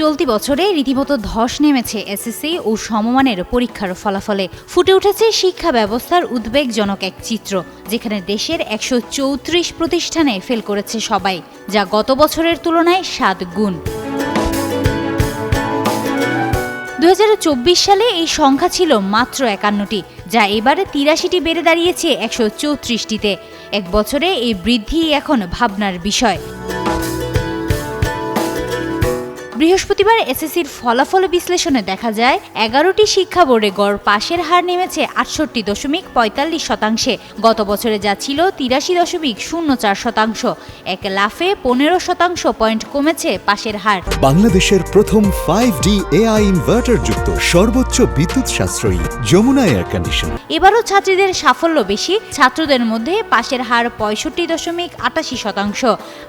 চলতি বছরে রীতিমতো ধস নেমেছে এসএসসি ও সমমানের পরীক্ষার ফলাফলে। ফুটে উঠেছে শিক্ষা ব্যবস্থার উদ্বেগজনক এক চিত্র, যেখানে দেশের একশো চৌত্রিশ প্রতিষ্ঠানে ফেল করেছে সবাই, যা গত বছরের তুলনায় সাত গুণ। দু হাজার চব্বিশ সালে এই সংখ্যা ছিল মাত্র একান্নটি, যা এবারে তিরাশিটি বেড়ে দাঁড়িয়েছে একশো চৌত্রিশটিতে। এক বছরে এই বৃদ্ধি এখন ভাবনার বিষয়। বৃহস্পতিবার এসএসসির ফলাফল বিশ্লেষণে দেখা যায় এগারোটি শিক্ষা বোর্ডে গড় পাশের হার নেমেছে আটষট্টি দশমিক পঁয়তাল্লিশ শতাংশে। গত বছরে যা ছিল তিরাশি দশমিক শূন্য চার শতাংশ এক লাফে পনেরো শতাংশ পয়েন্ট কমেছে পাশের হার। বাংলাদেশের প্রথম ফাইভ ডি এআই ইনভার্টার যুক্ত সর্বোচ্চ বিদ্যুৎ সাশ্রয়ী যমুনা এয়ার কন্ডিশন এবারও ছাত্রীদের সাফল্য বেশি ছাত্রদের মধ্যে পাশের হার পঁয়ষট্টি দশমিক আটাশি শতাংশ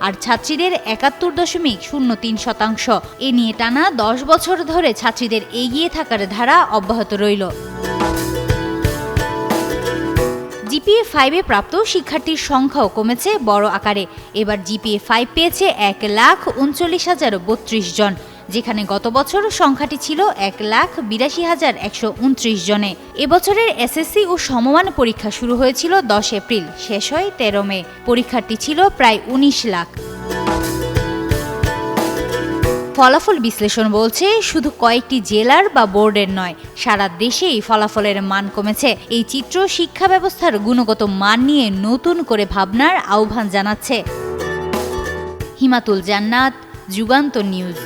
আর ছাত্রীদের একাত্তর দশমিক শূন্য তিন শতাংশ। এ নিয়ে টানা দশ বছর ধরে ছাত্রীদের এগিয়ে থাকার ধারা অব্যাহত রইল। জিপিএ ফাইভে প্রাপ্ত শিক্ষার্থীর সংখ্যাও কমেছে বড় আকারে। এবার জিপিএ ফাইভ পেয়েছে এক লাখ উনচল্লিশ হাজার বত্রিশ জন, যেখানে গত বছর সংখ্যাটি ছিল এক লাখ বিরাশি হাজার একশো উনত্রিশ জনে। এবছরের এসএসসি ও সমমান পরীক্ষা শুরু হয়েছিল দশ এপ্রিল, শেষ হয় তেরো মে। পরীক্ষার্থী ছিল প্রায় উনিশ লাখ। ফলাফল বিশ্লেষণ বলছে, শুধু কয়েকটি জেলার বা বোর্ডের নয়, সারা দেশেই ফলাফলের মান কমেছে। এই চিত্র শিক্ষা ব্যবস্থার গুণগত মান নিয়ে নতুন করে ভাবনার আহ্বান জানাচ্ছে। হিমাতুল জান্নাত, যুগান্ত নিউজ।